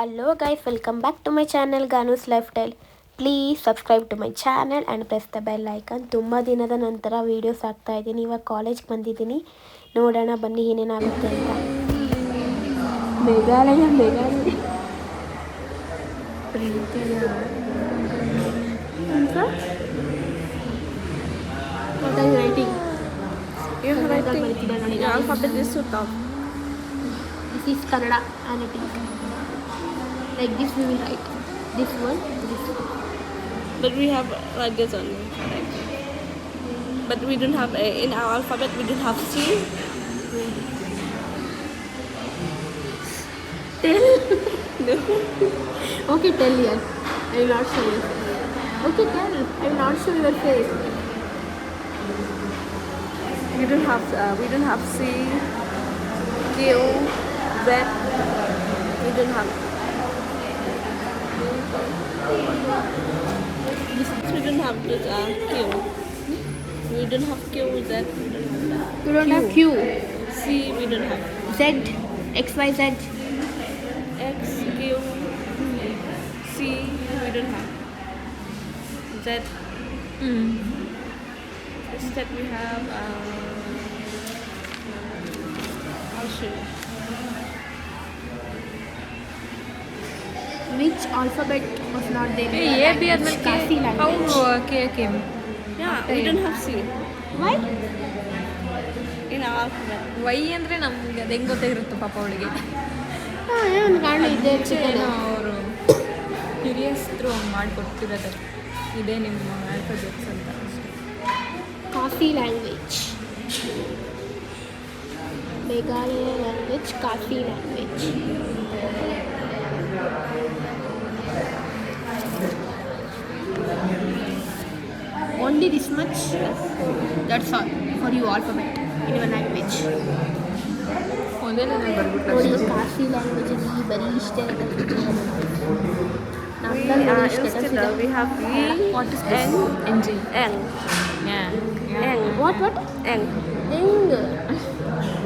Hello guys welcome back to my channel Ganu's life style please subscribe to my channel and press the bell icon ತುಂಬ ದಿನದ ನಂತರ videos ಆಗ್ತಾ ಇದ್ದೀನಿ. ಇವಾಗ ಕಾಲೇಜ್ಗೆ ಬಂದಿದ್ದೀನಿ. ನೋಡೋಣ ಬನ್ನಿ ಏನೇನಾಗುತ್ತೆ ಅಂತ. Kannada and Like this we will write. This one, this one. But we have like this only. But we don't have a, in our alphabet. We don't have C. Tell. No. Okay, tell here. I will not show your face. Okay, tell. I will not show your face. We don't have. Uh, we don't have C. Q. Z. We don't have. We don't have this uh, Q. We don't have Q. Z. We don't have that. You don't have Q, C. We don't have. Z, X, Y, Z. X, Q, C, we don't have. Z, instead we have, um, I'll which alphabet was not there A B ಅದ ಮೇಲೆ K C language how K K yeah we don't have C Y in Y ಅಂದ್ರೆ ನಮಗೆ ಅದು ಹೆಂಗ್ ಗೊತ್ತಿರುತ್ತೆ ಪಾಪ ಅವಳಿಗೆ? ಒಂದು ಕಾರಣ ಇದೆ ಅವರು ಕ್ಯೂರಿಯಸ್ದ್ರು ಮಾಡಿಕೊಡ್ತಿರೋದು ಇದೇ ನಿಮ್ಮ ಆಲ್ಫಾಬೆಟ್ಸ್ ಅಂತ Khasi language Meghalaya language Khasi language Only this much. That's all for you alphabet in your language. ಒಂದೇ ನಾನು ಬರ್ಬಿಟ್ಟು ನೋಡಿ ಕಾಶಿ ಲ್ಯಾಂಗ್ವೇಜ್ ಅಲ್ಲಿ ಬರೀ ಇಷ್ಟೇ We, ನಮ್ದ್ರಲ್ಲಿ uh, ಇಷ್ಟೇ instead ಕಲ್ಸಿದ್ದು. uh, we have E, what is this N, N G N, N, What what? N, Ing.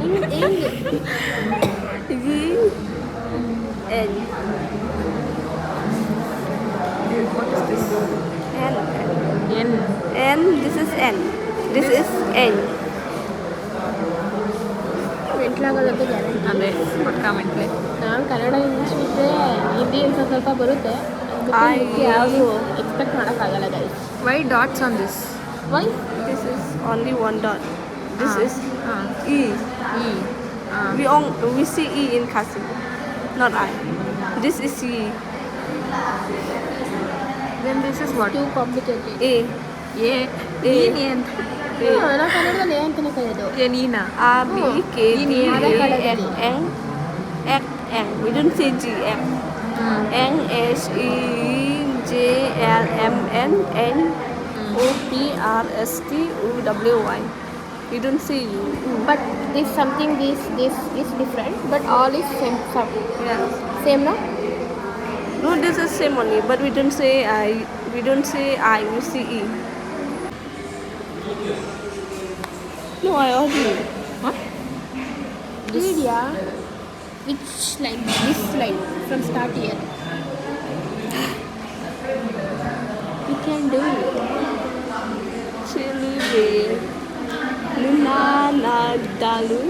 Ing ing. E, N, what is this N, N N, this is N, this is N. ಅದೇ ನಾನು Kannada English ಬಿಟ್ಟರೆ ಹಿಂದಿ ಸ್ವಲ್ಪ ಸ್ವಲ್ಪ ಬರುತ್ತೆ. Expect ಮಾಡೋಕ್ಕಾಗಲ್ಲ guys Y dots on this Y this is only one dot this is E E. E V C E in Khasi in Kasi, not I. This is E. Then this is what Ah. Too complicated A. A A. ಏನ್ ಏನ್ ನಾವು ಕನ್ನಡದಲ್ಲಿ ಏ ಅಂತಲೇ ಕರೆಯೋದು ಏನೀನಾ R B K E D Ada A kalau N gini. N X N. We don't say G M. N H E J L M N N O P R you don't see you. Mm. But this something this this is different, but all is same. Some, yes. Same no? No, this is same only, but we don't say I. We don't say I. We see E. No, I already. What? This yeah. Which line? This line from start here. we can do it. Chili babe. ನಾದನು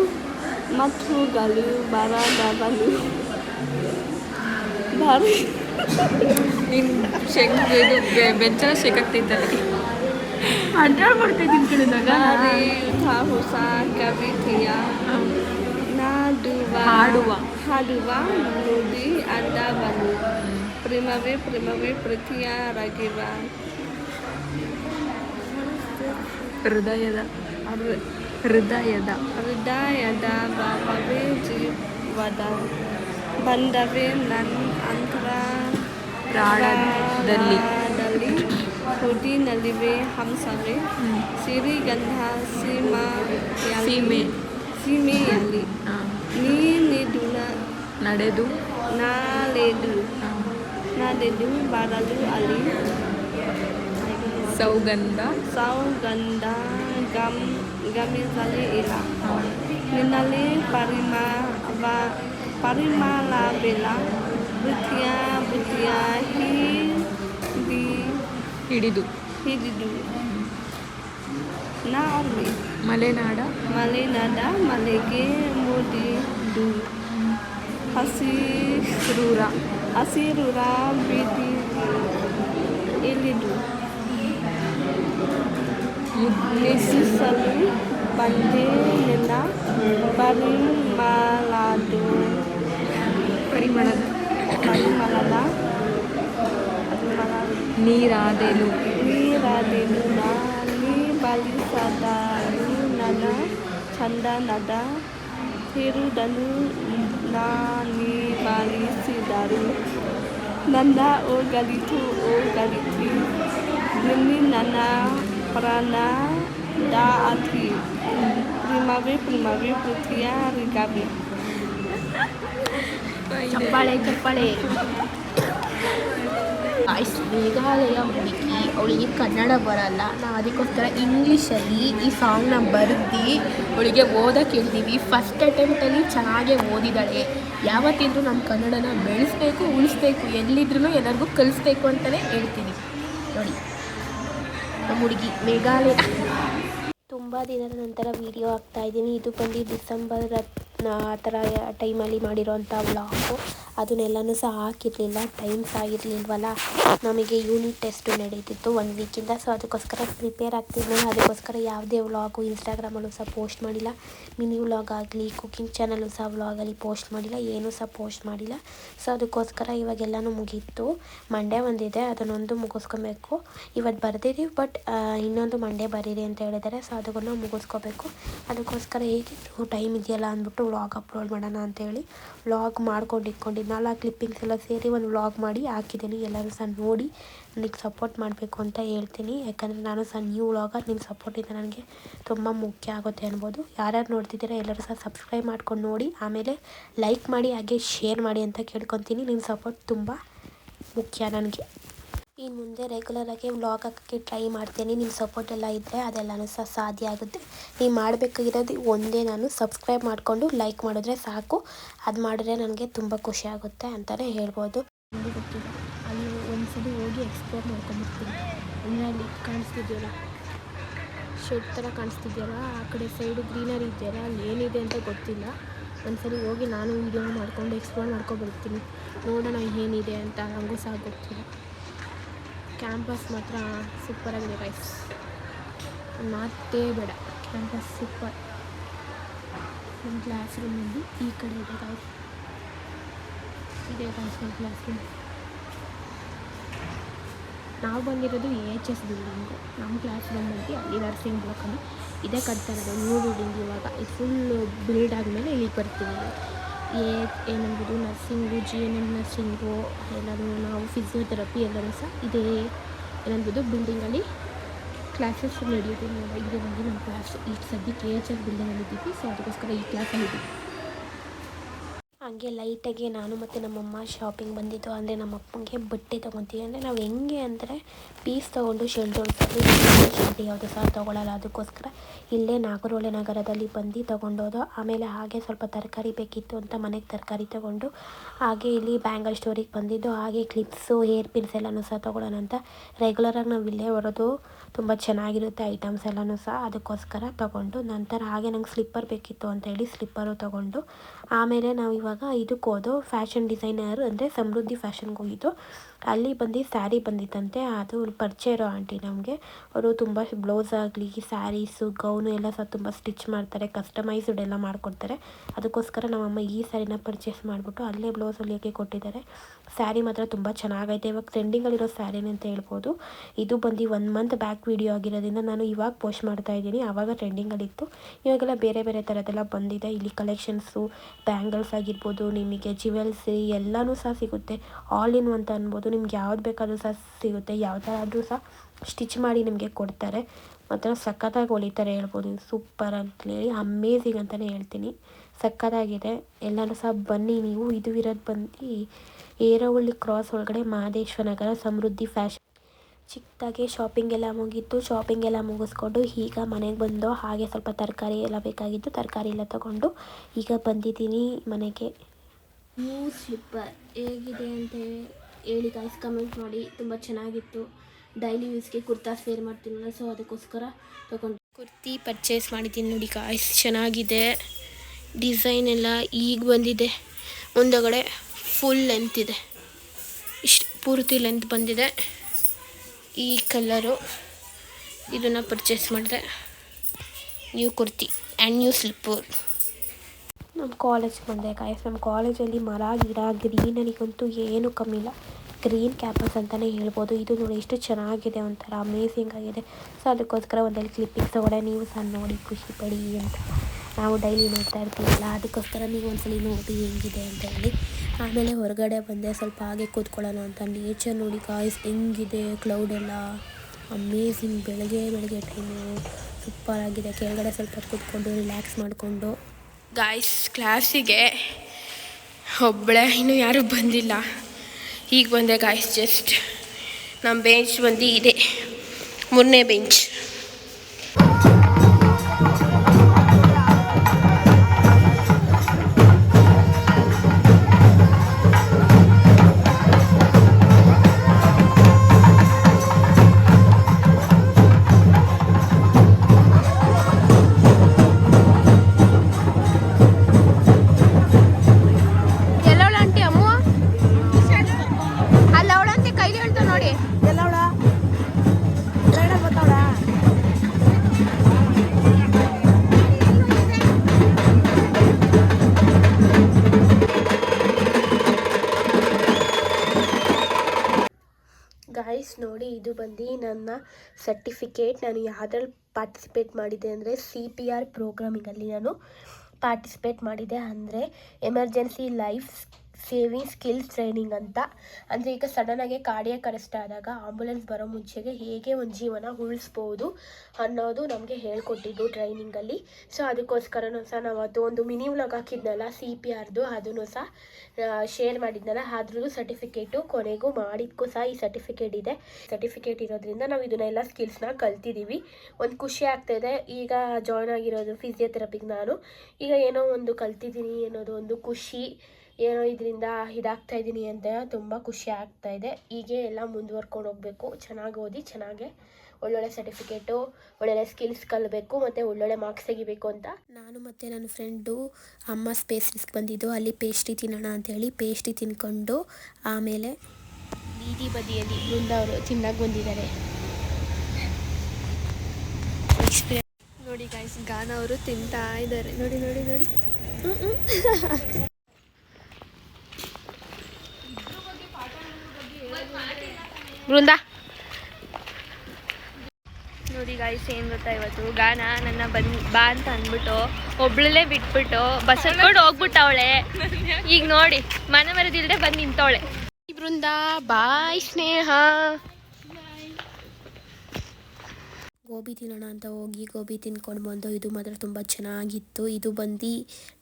ಮತ್ರುಗಳು ಬರಬರು ಬರು ಇನ್ ಶೇಕ್ ಗೆದು ಬೆಂಚಾ ಶೇಕ್ ಆಗ್ತಿದಕ್ಕೆ ಅಡರ್ ಹೊಸ ಕ್ಯಾಬೇಟ್ ನಾಡುವ ನಾದುವಾ ಹಾಡುವಾ. ಹಾಡುವಾ ಮೂಡಿ ಅಡ್ಡ ಬರು ಪ್ರೀಮವೇ ಪ್ರೀಮವೇ ಪ್ರತೀಯಾ ರಾಗಿವಾ. ಹೃದಯದ ಹೃದಯದ. ಹೃದಯದ ಭಾವವೇ ಜೀವದ. ಬಂದವೇ ನನ್ನ ಅಂತರ ಪ್ರಾಣದಲ್ಲಿ. ಹುಡಿನಲ್ಲಿವೆ ಹಂಸವೇ. ಸಿರಿಗಂಧ ಸೀಮಾ ಸೀಮೆ. ಸೀಮೆಯಲ್ಲಿ. ನೀನಿದು ನಡೆದು. ನಾಳೆದು. ನಡೆದು ಬರಲು ಅಲ್ಲಿ. ಸೌಗಂಧ. ಸೌಗಂಧ. ಗಮ್ ಗಮಿಸಲಿ ಇಲ್ಲ ನಿನ್ನಲ್ಲಿ ಪರಿಮಾ ಪರಿಮಳವಿಲ್ಲ ಬುದ್ಧಿಯ ಬುದ್ಧಿಯ ಹಿಡಿ ಹಿಡಿದು. ಹಿಡಿದು. ನಾ ಅವ್ರಿ. ಮಲೆನಾಡ. ಮಲೆನಾಡ ಮಲೆಗೆ ಮೂಡಿದು. ಹಸಿರೂರ. ಹಸಿರೂರ ಬೀದಿ ಇಲ್ಲಿದು ಮುದ್ರಿಸಲು ಬಂದೆ ನಿನ್ನ ಪರಿಮಳದು ಪರಿಮಳದ ಪರಿಮಳದ ಪರಿಮಳ ನೀರಾದೆಲು ನೀರಾದೆನು ನಾನಿ ಬಲಿಸದಾರು ನನ್ನ ಚಂದನದ ಹಿರುದನು ನಾನಿ ಬಾಲಿಸಿದರು ನನ್ನ ಓಗಲಿತು ಓಗಲಿತು ನಿನ್ನಿ ನನ್ನ ದಾತಿ ಪ್ರಿಮವಿ ಪ್ರಿಮವಿ ಪೃಥ್ವಿಯ ರಿಗವಿ ಚಪ್ಪಾಳೆ ಚಪ್ಪಾಳೆ. ಮೇಘಾಲಯ ಹುಡುಗಿ, ಅವಳಿಗೆ ಕನ್ನಡ ಬರಲ್ಲ. ನಾವು ಅದಕ್ಕೋಸ್ಕರ ಇಂಗ್ಲೀಷಲ್ಲಿ ಈ ಸಾಂಗ್ನ ಬರೆದು ಅವಳಿಗೆ ಓದಕ್ಕೆ ಹೇಳ್ತೀವಿ. ಫಸ್ಟ್ ಅಟೆಂಪ್ಟಲ್ಲಿ ಚೆನ್ನಾಗೇ ಓದಿದ್ದಾಳೆ ಯಾವತ್ತಿದ್ರೂ ನಮ್ಮ ಕನ್ನಡನ ಬೆಳೆಸ್ಬೇಕು, ಉಳಿಸ್ಬೇಕು ಎಲ್ಲಿದ್ರೂ ಎಲ್ಲರಿಗೂ ಕಲಿಸ್ಬೇಕು ಅಂತಲೇ ಹೇಳ್ತೀನಿ. ನೋಡಿ. ಹುಡುಗಿ ಮೇಘಾಲಯ. ತುಂಬ ದಿನದ ನಂತರ ವಿಡಿಯೋ ಹಾಕ್ತಾ ಇದ್ದೀನಿ. ಇದು ಬಂದು ಡಿಸೆಂಬರ್ ಆ ಥರ ಟೈಮಲ್ಲಿ ಮಾಡಿರೋಂಥ ವ್ಲಾಗು ಅದನ್ನೆಲ್ಲನೂ ಸಹ ಹಾಕಿರಲಿಲ್ಲ ಟೈಮ್ಸ್ ಆಗಿರಲಿಲ್ವಲ್ಲ? ನಮಗೆ ಯೂನಿಟ್ ಟೆಸ್ಟು ನಡೀತಿತ್ತು ಒನ್ ವೀಕಿಂದ ಸೊ ಅದಕ್ಕೋಸ್ಕರ ಪ್ರಿಪೇರ್ ಆಗ್ತಿದ್ದೆ ಅದಕ್ಕೋಸ್ಕರ ಯಾವುದೇ ವ್ಲಾಗು ಇನ್ಸ್ಟಾಗ್ರಾಮಲ್ಲೂ ಸಹ ಪೋಸ್ಟ್ ಮಾಡಿಲ್ಲ. ಮಿನಿ ವ್ಲಾಗ್ ಆಗಲಿ ಕುಕಿಂಗ್ ಚಾನಲ್ಲು ಸಹ ವ್ಲಾಗಲ್ಲಿ ಪೋಸ್ಟ್ ಮಾಡಿಲ್ಲ. ಏನೂ ಸಹ ಪೋಸ್ಟ್ ಮಾಡಿಲ್ಲ. ಸೊ ಅದಕ್ಕೋಸ್ಕರ ಇವಾಗೆಲ್ಲನೂ ಮುಗೀತು. ಮಂಡೇ ಒಂದಿದೆ. ಅದನ್ನೊಂದು ಮುಗಿಸ್ಕೊಬೇಕು. ಇವತ್ತು ಬರ್ದಿದ್ದೀವಿ ಬಟ್ ಇನ್ನೊಂದು ಮಂಡೇ ಬರೀರಿ ಅಂತ ಹೇಳಿದ್ದಾರೆ. ಸೊ ಅದನ್ನು ಮುಗಿಸ್ಕೋಬೇಕು. ಅದಕ್ಕೋಸ್ಕರ ಹೇಗಿತ್ತು? ಟೈಮ್ ಇದೆಯಲ್ಲ ಅಂದ್ಬಿಟ್ಟು ವ್ಲಾಗ್ ಅಪ್ಲೋಡ್ ಮಾಡೋಣ ಅಂತೇಳಿ ವ್ಲಾಗ್ ಮಾಡ್ಕೊಂಡು ಇಟ್ಕೊಂಡಿದ್ನಲ್ಲ ಕ್ಲಿಪ್ಪಿಂಗ್ಸ್ ಎಲ್ಲ ಸೇರಿ ಒಂದು ವ್ಲಾಗ್ ಮಾಡಿ ಹಾಕಿದ್ದೀನಿ. ಎಲ್ಲರೂ ಸಹ ನೋಡಿ ನನಗೆ ಸಪೋರ್ಟ್ ಮಾಡಬೇಕು ಅಂತ ಹೇಳ್ತೀನಿ. ಯಾಕಂದರೆ ನಾನು ಸಹ ನ್ಯೂ ವ್ಲಾಗರ್ ನಿಮ್ಮ ಸಪೋರ್ಟಿಂದ ನನಗೆ ತುಂಬ ಮುಖ್ಯ ಆಗುತ್ತೆ ಅನ್ಬೋದು. ಯಾರ್ಯಾರು ನೋಡ್ತಿದ್ದೀರಾ ಎಲ್ಲರೂ ಸಹ ಸಬ್ಸ್ಕ್ರೈಬ್ ಮಾಡ್ಕೊಂಡು ನೋಡಿ. ಆಮೇಲೆ ಲೈಕ್ ಮಾಡಿ, ಹಾಗೆ ಶೇರ್ ಮಾಡಿ ಅಂತ ಕೇಳ್ಕೊತೀನಿ. ನಿಮ್ಮ ಸಪೋರ್ಟ್ ತುಂಬ ಮುಖ್ಯ ನನಗೆ. ಇನ್ನು ಮುಂದೆ ರೆಗ್ಯುಲರಾಗಿ ವ್ಲಾಗ್ ಹಾಕೋಕ್ಕೆ ಟ್ರೈ ಮಾಡ್ತೀನಿ. ನಿಮ್ಮ ಸಪೋರ್ಟ್ ಎಲ್ಲ ಇದ್ದರೆ ಅದೆಲ್ಲನೂ ಸಹ ಸಾಧ್ಯ ಆಗುತ್ತೆ. ನೀವು ಮಾಡಬೇಕಾಗಿರೋದು ಒಂದೇ ನಾನು ಸಬ್ಸ್ಕ್ರೈಬ್ ಮಾಡಿಕೊಂಡು ಲೈಕ್ ಮಾಡಿದ್ರೆ ಸಾಕು. ಅದು ಮಾಡಿದ್ರೆ ನನಗೆ ತುಂಬ ಖುಷಿ ಆಗುತ್ತೆ ಅಂತಲೇ ಹೇಳ್ಬೋದು. ಗೊತ್ತಿಲ್ಲ. ಅಲ್ಲಿ ಒಂದ್ಸಲಿ ಹೋಗಿ ಎಕ್ಸ್ಪ್ಲೋರ್ ಮಾಡ್ಕೊಂಡ್ಬಿಡ್ತೀನಿ. ಅಂದರೆ ಅಲ್ಲಿ ಕಾಣಿಸ್ತಿದ್ಯಲ್ಲ? ಶೆಡ್ ಥರ ಕಾಣಿಸ್ತಿದ್ಯಲ್ಲ? ಆ ಕಡೆ ಸೈಡು ಗ್ರೀನರಿ ಇದೆಯಲ್ಲ, ಅಲ್ಲಿ ಏನಿದೆ ಅಂತ ಗೊತ್ತಿಲ್ಲ. ಒಂದ್ಸಲಿ ಹೋಗಿ ನಾನು ವೀಡಿಯೋ ಮಾಡ್ಕೊಂಡು ಎಕ್ಸ್ಪ್ಲೋರ್ ಮಾಡ್ಕೊಂಡ್ಬಿಡ್ತೀನಿ ನೋಡೋಣ ಏನಿದೆ ಅಂತ, ನನಗೂ ಸಹ ಗೊತ್ತಿಲ್ಲ. ಕ್ಯಾಂಪಸ್ ಮಾತ್ರ ಸೂಪರಾಗಿದೆ ಗೈಸ್ ಮಾತೇ ಬೇಡ. ಕ್ಯಾಂಪಸ್ ಸೂಪರ್ ನಮ್ಮ ಕ್ಲಾಸ್ ರೂಮಲ್ಲಿ ಈ ಕಡೆ ಇದೆ ಗೈಸ್ ಇದೆ ಗೈಸ್ ನಮ್ಮ ಕ್ಲಾಸ್ ರೂಮ್ ನಾವು ಬಂದಿರೋದು ಎ ಎಚ್ ಎಸ್ ಬಿಲ್ಡಿಂಗು ನಮ್ಮ ಕ್ಲಾಸ್ ರೂಮಲ್ಲಿ ಅಲ್ಲಿ ನರ್ಸಿಂಗ್ ಬ್ಲಾಕಲ್ಲಿ ಇದೇ ಕಟ್ತಾ ಇರೋದು ನ್ಯೂ ಬಿಲ್ಡಿಂಗ್ ಇವಾಗ. ಇದು ಫುಲ್ಲು ಬಿಲ್ಡ್ ಆದಮೇಲೆ ಇಲ್ಲಿಗೆ ಬರ್ತೀವಿ. ಎ ಏನಂಬೋದು nursing G N M nursing ಎಲ್ಲರೂ ನಾವು ಫಿಸಿಯೋಥೆರಪಿ ಎಲ್ಲರೂ ಸಹ ಇದೇ ಬಿಲ್ಡಿಂಗ್ ಬಿಲ್ಡಿಂಗಲ್ಲಿ ಕ್ಲಾಸಸ್ ನಡೆಯುತ್ತೆ. ನೋಡಿ ಇದೇ ಬಂದು ನಮ್ಮ ಕ್ಲಾಸು ಈಗ ಸದ್ಯಕ್ಕೆ ಎ ಎಚ್ ಎಸ್ ಬಿಲ್ಡಿಂಗಲ್ಲಿ ಇದ್ದೀವಿ. ಸೊ ಅದಕ್ಕೋಸ್ಕರ ಈ ಕ್ಲಾಸಲ್ಲಿ ಇದ್ದೀವಿ. ಹಂಗೆ ಲೈಟಾಗಿ ನಾನು ಮತ್ತು ನಮ್ಮಮ್ಮ ಶಾಪಿಂಗ್ ಬಂದಿದ್ದು, ಅಂದರೆ ನಮ್ಮ ಅಪ್ಪಂಗೆ ಬಟ್ಟೆ ತೊಗೊತೀವಿ. ಅಂದರೆ ನಾವು ಹೆಂಗೆ ಅಂದರೆ ಪೀಸ್ ತೊಗೊಂಡು ಶೆಲ್ಟ್ ಶೆಲ್ಟ್ ಯಾವುದು ಸಹ ತೊಗೊಳಲ್ಲ. ಅದಕ್ಕೋಸ್ಕರ ಇಲ್ಲೇ ನಾಗರೋಳೆ ನಗರದಲ್ಲಿ ಬಂದು ತೊಗೊಂಡೋದು. ಆಮೇಲೆ ಹಾಗೆ ಸ್ವಲ್ಪ ತರಕಾರಿ ಬೇಕಿತ್ತು ಅಂತ ಮನೆಗೆ ತರಕಾರಿ ತೊಗೊಂಡು ಹಾಗೆ ಇಲ್ಲಿ ಬ್ಯಾಂಗಲ್ ಸ್ಟೋರಿಗೆ ಬಂದಿದ್ದು. ಹಾಗೆ ಕ್ಲಿಪ್ಸು ಹೇರ್ ಪಿನ್ಸ್ ಎಲ್ಲನೂ ಸಹ ತೊಗೊಳ್ಳೋಣ ಅಂತ ರೆಗ್ಯುಲರಾಗಿ ನಾವು ಇಲ್ಲೇ ಬರೋದು ತುಂಬ ಚೆನ್ನಾಗಿರುತ್ತೆ ಐಟಮ್ಸ್ ಎಲ್ಲನೂ ಸಹ ಅದಕ್ಕೋಸ್ಕರ ತಗೊಂಡು ನಂತರ ಹಾಗೆ ನಂಗೆ ಸ್ಲಿಪ್ಪರ್ ಬೇಕಿತ್ತು ಅಂತ ಹೇಳಿ ಸ್ಲಿಪ್ಪರು ತಗೊಂಡು ಆಮೇಲೆ ನಾವು ಇವಾಗ ಇದಕ್ಕೆ ಹೋದೋ ಫ್ಯಾಷನ್ ಡಿಸೈನರ್ ಅಂದರೆ ಸಮೃದ್ಧಿ ಫ್ಯಾಷನ್ಗೆ ಹೋಗಿದ್ದು. ಅಲ್ಲಿ ಬಂದು ಸ್ಯಾರಿ ಬಂದಿತ್ತಂತೆ, ಅದು ಪರಿಚಯ ಇರೋ ಆಂಟಿ ನಮಗೆ. ಅವರು ತುಂಬ ಬ್ಲೌಸ್ ಆಗಲಿ, ಸ್ಯಾರೀಸು, ಗೌನು ಎಲ್ಲ ಸಹ ತುಂಬ ಸ್ಟಿಚ್ ಮಾಡ್ತಾರೆ, ಕಸ್ಟಮೈಸ್ಡ್ ಎಲ್ಲ ಮಾಡಿಕೊಡ್ತಾರೆ. ಅದಕ್ಕೋಸ್ಕರ ನಮ್ಮಮ್ಮ ಈ ಸ್ಯಾರಿನ ಪರ್ಚೇಸ್ ಮಾಡಿಬಿಟ್ಟು ಅಲ್ಲೇ ಬ್ಲೌಸ್ ಹೊಲಿಯೋಕ್ಕೆ ಕೊಟ್ಟಿದ್ದಾರೆ. ಸ್ಯಾರಿ ಮಾತ್ರ ತುಂಬ ಚೆನ್ನಾಗೈತೆ. ಇವಾಗ ಟ್ರೆಂಡಿಂಗಲ್ಲಿರೋ ಸ್ಯಾರಿನೇ ಅಂತ ಹೇಳ್ಬೋದು. ಇದು ಬಂದು ಒನ್ ಮಂತ್ ಬ್ಯಾಕ್ ವೀಡಿಯೋ ಆಗಿರೋದ್ರಿಂದ ನಾನು ಇವಾಗ ಪೋಸ್ಟ್ ಮಾಡ್ತಾ ಇದ್ದೀನಿ. ಆವಾಗ ಟ್ರೆಂಡಿಂಗಲ್ಲಿತ್ತು ಇವಾಗೆಲ್ಲ ಬೇರೆ ಬೇರೆ ಥರದ್ದೆಲ್ಲ ಬಂದಿದೆ. ಇಲ್ಲಿ ಕಲೆಕ್ಷನ್ಸು ಬ್ಯಾಂಗಲ್ಸ್ ಆಗಿರ್ಬೋದು, ನಿಮಗೆ ಜ್ಯುವೆಲ್ಸಿ ಎಲ್ಲನೂ ಸಹ ಸಿಗುತ್ತೆ. ಆಲ್ ಇನ್ ಅಂತ ಅನ್ಬೋದು. ನಿಮ್ಗೆ ಯಾವ್ದು ಬೇಕಾದರೂ ಸಹ ಸಿಗುತ್ತೆ. ಯಾವ ಥರ ಆದರೂ ಸಹ ಸ್ಟಿಚ್ ಮಾಡಿ ನಿಮಗೆ ಕೊಡ್ತಾರೆ. ಮಾತ್ರ ಸಖತ್ತಾಗಿ ಹೊಲಿತಾರೆ ಹೇಳ್ಬೋದು. ಸೂಪರ್ ಅಂತೇಳಿ. ಅಮೇಝಿಂಗ್ ಅಂತಲೇ ಹೇಳ್ತೀನಿ. ಸಖತ್ತಾಗಿದೆ. ಎಲ್ಲರೂ ಸಹ ಬನ್ನಿ ನೀವು. ಇದು ಇರೋದು ಬಂದು ಏರವಳ್ಳಿ ಕ್ರಾಸ್ ಒಳಗಡೆ ಮಹದೇಶ್ವರ ನಗರ ಸಮೃದ್ಧಿ ಫ್ಯಾಷನ್ ಚಿಕ್ಕದಾಗಿ ಶಾಪಿಂಗ್ ಎಲ್ಲ ಮುಗೀತು ಶಾಪಿಂಗ್ ಎಲ್ಲ ಮುಗಿಸ್ಕೊಂಡು ಈಗ ಮನೆಗೆ ಬಂದು ಹಾಗೆ ಸ್ವಲ್ಪ ತರಕಾರಿ ಎಲ್ಲ ಬೇಕಾಗಿತ್ತು ತರಕಾರಿ ಎಲ್ಲ ತಗೊಂಡು ಈಗ ಬಂದಿದ್ದೀನಿ ಮನೆಗೆ. ನ್ಯೂ ಸ್ಲಿಪ್ಪರ್ ಹೇಗಿದೆ ಅಂತ ಹೇಳಿ ಗಾಯ್ಸ್ ಕಮೆಂಟ್ ಮಾಡಿ. ತುಂಬ ಚೆನ್ನಾಗಿತ್ತು. ಡೈಲಿ ಯೂಸ್ಗೆ ಕುರ್ತಾ ಶೇರ್ ಮಾಡ್ತೀನಲ್ಲ ಸೊ ಅದಕ್ಕೋಸ್ಕರ ತೊಗೊಂಡು ಕುರ್ತಿ ಪರ್ಚೇಸ್ ಮಾಡಿದ್ದೀನಿ ನೋಡಿ ಕಾಯ್ಸ್ ಚೆನ್ನಾಗಿದೆ. ಡಿಸೈನ್ ಎಲ್ಲ ಈಗ ಬಂದಿದೆ. ಮುಂದಗಡೆ ಫುಲ್ ಲೆಂತ್ ಇದೆ. ಇಷ್ಟು ಪೂರ್ತಿ ಲೆಂತ್ ಬಂದಿದೆ. ಈ ಕಲ್ಲರು ಇದನ್ನು ಪರ್ಚೇಸ್ ಮಾಡಿದೆ. New kurti and new slipper ನಮ್ಮ ಕಾಲೇಜ್ ಬಂದೆ ಕಾಯಸ್ ನಮ್ಮ ಕಾಲೇಜಲ್ಲಿ ಮರ, ಗಿಡ, ಗ್ರೀನರಿಗಂತೂ ಏನೂ ಕಮ್ಮಿ ಇಲ್ಲ. ಗ್ರೀನ್ ಕ್ಯಾಂಪಸ್ ಅಂತಲೇ ಹೇಳ್ಬೋದು. ಇದು ನೋಡಿ ಎಷ್ಟು ಚೆನ್ನಾಗಿದೆ ಒಂಥರ ಅಮೇಝಿಂಗ್ ಆಗಿದೆ. ಸೊ ಅದಕ್ಕೋಸ್ಕರ ಒಂದಲ್ಲಿ ಕ್ಲಿಪ್ಪಿಂಗ್ಸ್ ತೊಗೊಂಡೆ. ನೀವು ಸಹ ನೋಡಿ, ಖುಷಿ ಪಡಿ ಅಂತ. ನಾವು ಡೈಲಿ ನೋಡ್ತಾ ಇರ್ತೀವಲ್ಲ, ಅದಕ್ಕೋಸ್ಕರ ನೀವು ಒಂದ್ಸಲಿ ನೋಡಿ ಹೆಂಗಿದೆ ಅಂತ ಹೇಳಿ. ಆಮೇಲೆ ಹೊರಗಡೆ ಬಂದೆ, ಸ್ವಲ್ಪ ಹಾಗೆ ಕೂತ್ಕೊಳ್ಳೋಣ ಅಂತ. ನೇಚರ್ ನೋಡಿ ಕಾಯ್ಸ್ ಹೆಂಗಿದೆ ಕ್ಲೌಡ್ ಎಲ್ಲ. ಅಮೇಝಿಂಗ್ ಬೆಳಗ್ಗೆ ಬೆಳಗ್ಗೆ ಟೈಮು ಸೂಪರ್ ಆಗಿದೆ. ಕೆಳಗಡೆ ಸ್ವಲ್ಪ ಕೂತ್ಕೊಂಡು ರಿಲ್ಯಾಕ್ಸ್ ಮಾಡಿಕೊಂಡು. ಗಾಯ್ಸ್ ಕ್ಲಾಸಿಗೆ ಒಬ್ಬಳೆ, ಇನ್ನೂ ಯಾರೂ ಬಂದಿಲ್ಲ. ಈಗ ಬಂದೆ ಗಾಯ್ಸ್ ಜಸ್ಟ್ ನಮ್ಮ ಬೆಂಚ್ ಬಂದು ಇದೆ. ಮೂರನೇ ಬೆಂಚ್ ಗಾಯ್ಸ್ ನೋಡಿ, ಇದು ಬಂದು ನನ್ನ ಸರ್ಟಿಫಿಕೇಟ್ ನಾನು ಯಾವುದ್ರಲ್ಲಿ ಪಾರ್ಟಿಸಿಪೇಟ್ ಮಾಡಿದೆ ಅಂದರೆ ಸಿ ಪಿ ಆರ್ ಪ್ರೋಗ್ರಾಮಿಂಗಲ್ಲಿ ನಾನು ಪಾರ್ಟಿಸಿಪೇಟ್ ಮಾಡಿದೆ ಅಂದರೆ emergency life saving skills training ಅಂತ. ಅಂದರೆ ಈಗ ಸಡನ್ನಾಗಿ ಕಾರ್ಡಿಯಕ್ ಅರೆಸ್ಟ್ ಆದಾಗ ಆಂಬುಲೆನ್ಸ್ ಬರೋ ಮುಂಚೆಗೆ ಹೇಗೆ ಒಂದು ಜೀವನ ಉಳಿಸ್ಬೋದು ಅನ್ನೋದು ನಮಗೆ ಹೇಳ್ಕೊಟ್ಟಿದ್ದು ಟ್ರೈನಿಂಗಲ್ಲಿ ಸೊ ಅದಕ್ಕೋಸ್ಕರನೂ ಸಹ ನಾವು ಅದು ಒಂದು ಮಿನಿ ವ್ಲಾಗ್ ಹಾಕಿದ್ನಲ್ಲ ಸಿ ಪಿ ಆರ್ದು ಅದನ್ನು ಸಹ ಶೇರ್ ಮಾಡಿದ್ನಲ್ಲ. ಅದ್ರದ್ದು ಸರ್ಟಿಫಿಕೇಟು ಕೊನೆಗೂ ಮಾಡಿದ್ಕೂ ಸಹ ಈ ಸರ್ಟಿಫಿಕೇಟ್ ಇದೆ. ಸರ್ಟಿಫಿಕೇಟ್ ಇರೋದ್ರಿಂದ ನಾವು ಇದನ್ನೆಲ್ಲ ಸ್ಕಿಲ್ಸ್ನ ಕಲ್ತಿದ್ದೀವಿ ಒಂದು ಖುಷಿ ಆಗ್ತಾಯಿದೆ ಈಗ ಜಾಯ್ನ್ ಆಗಿರೋದು ಫಿಸಿಯೋಥೆರಪಿಗೆ ನಾನು. ಈಗ ಏನೋ ಒಂದು ಕಲ್ತಿದ್ದೀನಿ ಅನ್ನೋದು ಒಂದು ಖುಷಿ. ಏನೋ ಇದರಿಂದ ಇದಾಗ್ತಾ ಇದ್ದೀನಿ ಅಂತ ತುಂಬ ಖುಷಿ ಆಗ್ತಾ ಇದೆ. ಹೀಗೆ ಎಲ್ಲ ಮುಂದುವರ್ಕೊಂಡು ಹೋಗಬೇಕು. ಚೆನ್ನಾಗಿ ಓದಿ, ಚೆನ್ನಾಗೆ ಒಳ್ಳೊಳ್ಳೆ ಸರ್ಟಿಫಿಕೇಟು ಒಳ್ಳೊಳ್ಳೆ ಸ್ಕಿಲ್ಸ್ ಕಲಿಬೇಕು ಮತ್ತು ಒಳ್ಳೊಳ್ಳೆ ಮಾರ್ಕ್ಸ್ ತೆಗಿಬೇಕು ಅಂತ. ನಾನು ಮತ್ತು ನನ್ನ ಫ್ರೆಂಡು ಅಮ್ಮ ಸ್ಪೇಸ್ ರಿಸ್ಕ್ ಬಂದಿದ್ದು. ಅಲ್ಲಿ ಪೇಸ್ಟ್ರಿ ತಿನ್ನೋಣ ಅಂತೇಳಿ ಪೇಸ್ಟ್ರಿ ತಿನ್ಕೊಂಡು ಆಮೇಲೆ ಬೀದಿ ಬದಿಯಲ್ಲಿ ಮುಂದವರು ತಿನ್ನಕ್ಕೆ ಬಂದಿದ್ದಾರೆ. ನೋಡಿ ಗಾಯ್ಸ್ ಗಾನ ಅವರು ತಿಂತಾ ಇದ್ದಾರೆ. ನೋಡಿ ನೋಡಿ ನೋಡಿ. ಬೃಂದ ನೋಡಿ ಗಾಯ್ಸ್ ಏನು ಗೊತ್ತಾ ಇವತ್ತು? ಗಾನ ನನ್ನ ಬನ್ ಬಾ ಅಂತ ಅಂದ್ಬಿಟ್ಟು ಒಬ್ಳಲ್ಲೇ ಬಿಟ್ಬಿಟ್ಟು ಬಸ್ ಹತ್ಕೊಂಡು ಹೋಗ್ಬಿಟ್ಟವಳೆ. ಈಗ ನೋಡಿ ಮನೆ ಮರದಿಲ್ದೆ ಬಂದು ನಿಂತವಳೆ. ಬೃಂದ ಬಾಯ್ ಸ್ನೇಹ. ಗೋಬಿ ತಿನ್ನೋಣ ಅಂತ ಹೋಗಿ ಗೋಬಿ ತಿನ್ಕೊಂಡು ಬಂದು ಇದು ಮಾತ್ರ ತುಂಬ ಚೆನ್ನಾಗಿತ್ತು. ಇದು ಬಂದು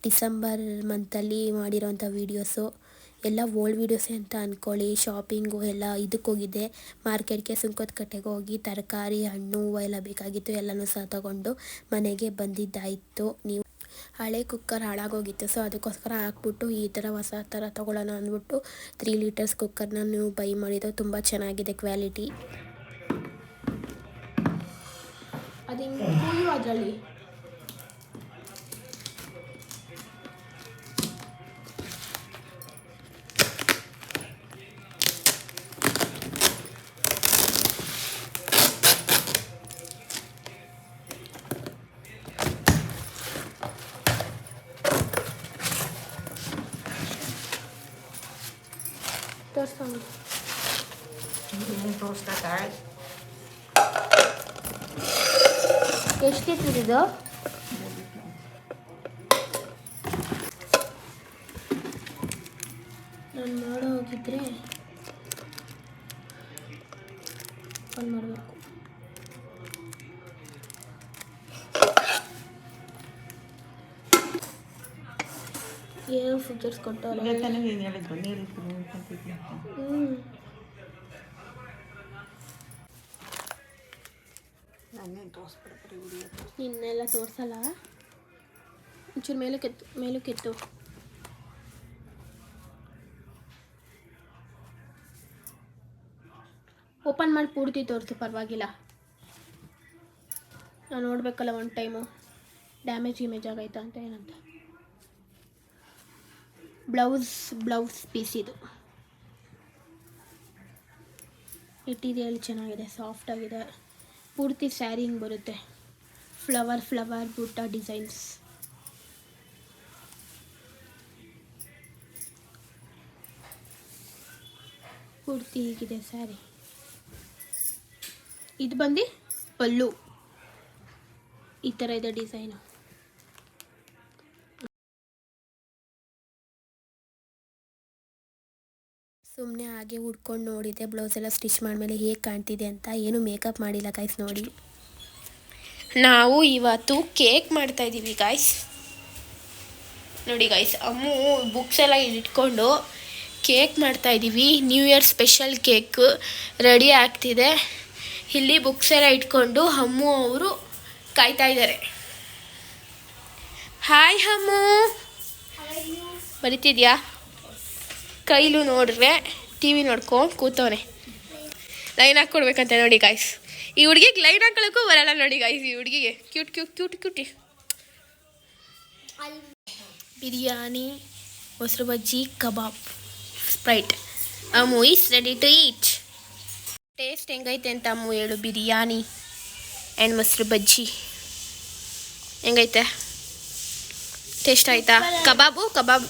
ಡಿಸೆಂಬರ್ ಮಂತಲ್ಲಿ ಮಾಡಿರೋಂಥ ವೀಡಿಯೋಸು ಎಲ್ಲ ಓಲ್ಡ್ ವೀಡಿಯೋಸೇ ಅಂತ ಅಂದ್ಕೊಳ್ಳಿ ಶಾಪಿಂಗು ಎಲ್ಲ ಇದಕ್ಕೆ ಹೋಗಿದ್ದೆ ಮಾರ್ಕೆಟ್ಗೆ ಸುಂಕದ ಕಟ್ಟೆಗೆ ಹೋಗಿ ತರಕಾರಿ, ಹಣ್ಣು ಹೂವು ಎಲ್ಲ ಬೇಕಾಗಿತ್ತು. ಎಲ್ಲನೂ ಸಹ ತಗೊಂಡು ಮನೆಗೆ ಬಂದಿದ್ದಾಯಿತು. ನೀವು ಹಳೆ ಕುಕ್ಕರ್ ಹಾಳಾಗೋಗಿತ್ತು. ಸೊ ಅದಕ್ಕೋಸ್ಕರ ಹಾಕ್ಬಿಟ್ಟು ಈ ಥರ ಹೊಸ ಥರ ತೊಗೊಳ್ಳೋಣ ಅಂದ್ಬಿಟ್ಟು ತ್ರೀ ಲೀಟರ್ಸ್ ಕುಕ್ಕರ್ನ ನೀವು ಬೈ ಮಾಡಿದ್ದು ತುಂಬ ಚೆನ್ನಾಗಿದೆ ಕ್ವಾಲಿಟಿ ಅದು ಅದರಲ್ಲಿ ಎಷ್ಟಿತ್ತು ಇದು ನಾನು ಮಾಡೋ ಹೋಗಿದ್ರೆ ಫೋನ್ ಮಾಡಬೇಕು. ಏನು ಫೀಚರ್ಸ್ ಕೊಟ್ಟವ್ರೆ ಹ್ಞೂ ನಿನ್ನೆಲ್ಲ ತೋರಿಸಲ್ಲ? ಒಂಚೂರು ಮೇಲೆ ಕೆತ್ತು ಮೇಲೂ ಕೆತ್ತು. ಓಪನ್ ಮಾಡಿ ಪೂರ್ತಿ ತೋರಿಸು, ಪರವಾಗಿಲ್ಲ. ನಾನು ನೋಡಬೇಕಲ್ಲ ಒನ್ ಟೈಮು ಡ್ಯಾಮೇಜ್ ಇಮೇಜ್ ಆಗೈತಾ ಅಂತ, ಏನಂತ. ಬ್ಲೌಸ್ ಬ್ಲೌಸ್ ಪೀಸ್ ಇದು. ಚೆನ್ನಾಗಿದೆ ಸಾಫ್ಟ್ ಆಗಿದೆ. ಪೂರ್ತಿ ಸ್ಯಾರಿ ಹಿಂಗೆ ಬರುತ್ತೆ. ಫ್ಲವರ್ ಫ್ಲವರ್ ಬೂಟ ಡಿಸೈನ್ಸ್ ಪೂರ್ತಿ ಹೀಗಿದೆ ಸ್ಯಾರಿ. ಇದು ಬಂದು ಪಲ್ಲು. ಈ ಥರ ಇದೆ ಡಿಸೈನು ಸುಮ್ಮನೆ ಹಾಗೆ ಉಡ್ಕೊಂಡು ನೋಡಿದೆ. ಬ್ಲೌಸ್ ಎಲ್ಲ ಸ್ಟಿಚ್ ಮಾಡಿದ್ಮೇಲೆ ಹೇಗೆ ಕಾಣ್ತಿದೆ ಅಂತ ಏನು ಮೇಕಪ್ ಮಾಡಿಲ್ಲ ಗಾಯ್ಸ್ ನೋಡಿ. ನಾವು ಇವತ್ತು ಕೇಕ್ ಮಾಡ್ತಾ ಇದ್ದೀವಿ ಗಾಯ್ಸ್ ನೋಡಿ ಗಾಯ್ಸ್ ಅಮ್ಮು ಬುಕ್ಸ್ ಎಲ್ಲ ಇಟ್ಕೊಂಡು ಕೇಕ್ ಮಾಡ್ತಾ ಇದ್ದೀವಿ. New year special cake ready ಆಗ್ತಿದೆ. ಇಲ್ಲಿ ಬುಕ್ಸ್ ಎಲ್ಲ ಇಟ್ಕೊಂಡು ಅಮ್ಮು ಅವರು ಕಾಯ್ತಾ ಇದ್ದಾರೆ. ಹಾಯ್ ಹಮ್ಮು ಬರಿತಿದ್ಯಾ? ಕೈಲು ನೋಡ್ರೆ ಟಿ ವಿ ನೋಡ್ಕೊಂಡು ಕೂತವನೆ. ಲೈನ್ ಹಾಕ್ಕೊಡ್ಬೇಕಂತ ನೋಡಿ ಗಾಯ್ಸ್ ಈ ಹುಡುಗಿಗೆ ಲೈನ್ ಹಾಕೊಳ್ಳೋಕ್ಕೂ ಬರಲ್ಲ ನೋಡಿ ಗಾಯ್ಸ್ ಈ ಹುಡುಗಿಗೆ. Cute cute cute cutie biryani ಮೊಸರು bajji kebab Sprite. Ammu is ready to eat taste ಹೆಂಗೈತೆ ಅಂತ ಅಮ್ಮು ಹೇಳು ಬಿರಿಯಾನಿ ಆ್ಯಂಡ್ ಮೊಸರು ಬಜ್ಜಿ. ಹೆಂಗೈತೆ? ಟೇಸ್ಟ್ ಆಯ್ತಾ. ಕಬಾಬು ಕಬಾಬ್.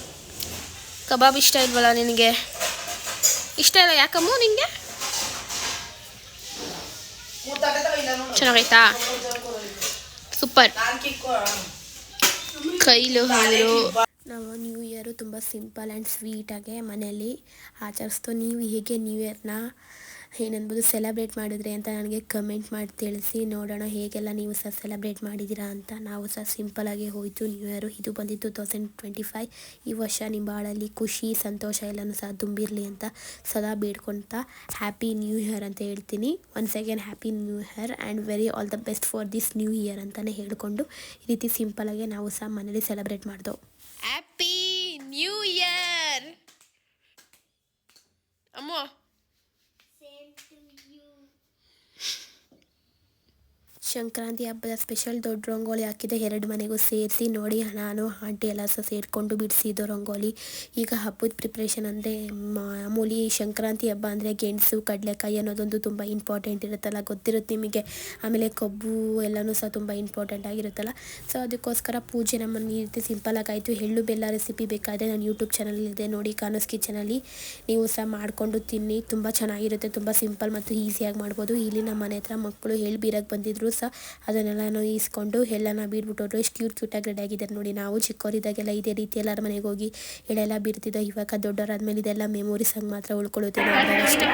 ಕಬಾಬ್ ಇಷ್ಟ ಇಲ್ವಲ್ಲ ನಿನಗೆ? ಇಷ್ಟ ಇಲ್ಲ ಯಾಕಮ್ಮ ನಿನಗೆ ಚೆನ್ನಾಗೈತಾ? ಸೂಪರ್. ಕೈಲು ಅವರು ನಾವು ನ್ಯೂ ಇಯರು ತುಂಬ ಸಿಂಪಲ್ ಆ್ಯಂಡ್ ಸ್ವೀಟಾಗೆ ಮನೆಯಲ್ಲಿ ಆಚರಿಸ್ತೋ. ನೀವು ಹೇಗೆ ನ್ಯೂ ಇಯರ್ನ ಏನನ್ಬೋದು ಸೆಲೆಬ್ರೇಟ್ ಮಾಡಿದ್ರಿ ಅಂತ ನನಗೆ ಕಮೆಂಟ್ ಮಾಡಿ ತಿಳಿಸಿ. ನೋಡೋಣ ಹೇಗೆಲ್ಲ ನೀವು ಸಹ ಸೆಲೆಬ್ರೇಟ್ ಮಾಡಿದ್ದೀರಾ ಅಂತ. ನಾವು ಸಹ ಸಿಂಪಲಾಗಿ ಹೋಯಿತು ನ್ಯೂ ಇಯರು ಇದು ಬಂದಿತ್ತು ಟು ತೌಸಂಡ್ ಟ್ವೆಂಟಿ ಫೈವ್ ಈ ವರ್ಷ ನಿಮ್ಮ ಬಾಳಲ್ಲಿ ಖುಷಿ, ಸಂತೋಷ ಎಲ್ಲನೂ ಸಹ ತುಂಬಿರಲಿ ಅಂತ ಸದಾ ಬೇಡ್ಕೊಳ್ತಾ ಹ್ಯಾಪಿ ನ್ಯೂ ಇಯರ್ ಅಂತ ಹೇಳ್ತೀನಿ. Once again happy new year and very all the best for this new year ಅಂತಲೇ ಹೇಳ್ಕೊಂಡು ಈ ರೀತಿ ಸಿಂಪಲಾಗಿ ನಾವು ಸಹ ಮನೇಲಿ ಸೆಲೆಬ್ರೇಟ್ ಮಾಡ್ದೆವು ಹ್ಯಾಪಿ ನ್ಯೂ ಇಯರ್ ಅಮ್ಮ ಸಂಕ್ರಾಂತಿ ಹಬ್ಬದ ಸ್ಪೆಷಲ್ ದೊಡ್ಡ ರಂಗೋಲಿ ಹಾಕಿದೆ. ಎರಡು ಮನೆಗೂ ಸೇರಿಸಿ ನೋಡಿ ನಾನು, ಆಂಟಿ ಎಲ್ಲ ಸಹ ಸೇರಿಕೊಂಡು ಬಿಡಿಸಿದ್ದು ರಂಗೋಲಿ. ಈಗ ಹಬ್ಬದ ಪ್ರಿಪ್ರೇಷನ್ ಅಂದರೆ ಮಾಮೂಲಿ ಸಂಕ್ರಾಂತಿ ಹಬ್ಬ ಅಂದರೆ ಗೆಣಸು, ಕಡಲೆಕಾಯಿ ಅನ್ನೋದೊಂದು ತುಂಬ ಇಂಪಾರ್ಟೆಂಟ್ ಇರುತ್ತಲ್ಲ, ಗೊತ್ತಿರುತ್ತೆ ನಿಮಗೆ? ಆಮೇಲೆ ಕಬ್ಬು ಎಲ್ಲನೂ ಸಹ ತುಂಬ ಇಂಪಾರ್ಟೆಂಟ್ ಆಗಿರುತ್ತಲ್ಲ. ಸೊ ಅದಕ್ಕೋಸ್ಕರ ಪೂಜೆ ನಮ್ಮನ್ನು ಈ ರೀತಿ ಆಯಿತು. ಎಳ್ಳು ಬೆಲ್ಲ ರೆಸಿಪಿ ಬೇಕಾದರೆ ನಾನು ಯೂಟ್ಯೂಬ್ ಚಾನಲ್ ಇದೆ. ನೋಡಿ ಕಾನೂಸ್ ಕಿಚನಲ್ಲಿ ನೀವು ಸಹ ಮಾಡಿಕೊಂಡು ತಿನ್ನಿ. ತುಂಬ ಚೆನ್ನಾಗಿರುತ್ತೆ, ತುಂಬ ಸಿಂಪಲ್ ಮತ್ತು ಈಸಿಯಾಗಿ ಮಾಡ್ಬೋದು. ಇಲ್ಲಿ ನಮ್ಮ ಮನೆ ಹತ್ರ ಮಕ್ಕಳು ಎಳ್ಳು ಬೀರಕ್ಕೆ ಬಂದಿದ್ರು. ಸಹ ಅದನ್ನೆಲ್ಲನೂ ಈಸ್ಕೊಂಡು ಎಳ್ಳನ್ನು ಬೀರ್ಬಿಟ್ಟು ಎಷ್ಟು ಕ್ಯೂಟ್ ಕ್ಯೂಟಾಗಿ ರೆಡಿ ಆಗಿದ್ದಾರೆ ನೋಡಿ. ನಾವು ಚಿಕ್ಕವರಿದ್ದಾಗೆಲ್ಲ ಇದೇ ರೀತಿ ಎಲ್ಲರ ಮನೆಗೆ ಹೋಗಿ ಎಳೆಲ್ಲ ಬೀರ್ತಿದ್ದೋ ಇವಾಗ ದೊಡ್ಡವರಾದ್ಮೇಲೆ ಇದೆಲ್ಲ ಮೆಮೊರೀಸ್ ಹಂಗೆ ಮಾತ್ರ ಉಳ್ಕೊಳ್ಳುತ್ತೆ ಅಷ್ಟೇ.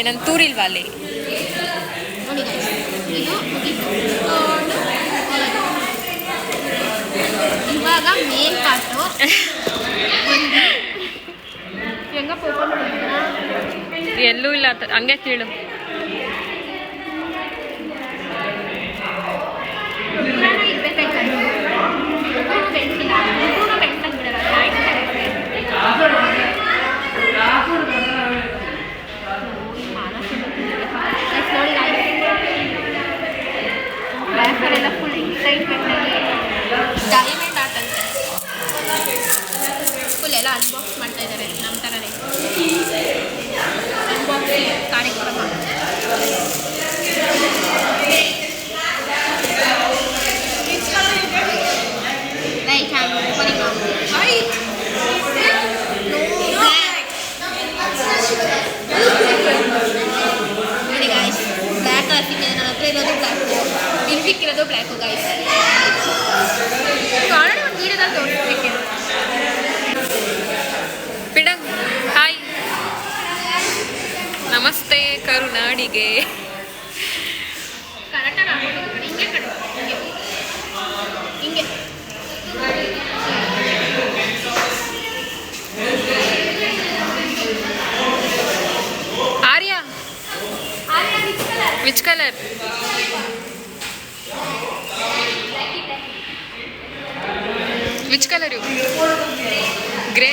ಏ ನನ್ನ ತೂರಿಲ್ವಾ ಅಲ್ಲಿ ಇವಾಗ ಮೇನ್ ಮಾಡಿದ್ರಾ ಎಲ್ಲೂ ಇಲ್ಲ ಹಂಗೆ ಕೀಳು. ಇರ್ಬೇಕಾಯ್ತು ಅನ್ಬಾಕ್ಸ್ ಮಾಡ್ತಾ ಇದ್ದಾರೆ ನಮ್ಮ ಥರನೇ ಅನ್ಬಾಕ್ಸಿಂಗ್ ಕಾರ್ಯಕ್ರಮ ಬ್ಲ್ಯಾಕ್ ಹಾಕಿದ್ದೆ ನಾನು ಹತ್ರ ಇರೋದು ಬ್ಲ್ಯಾಕು ಇಲ್ಲಿ ಸಿಕ್ಕಿರೋದು ಬ್ಲ್ಯಾಕು ಗಾಯ್ಸ್ ನಮಸ್ತೆ ಕರುನಾಡಿಗೆ. Arya. Which colour which colour you grey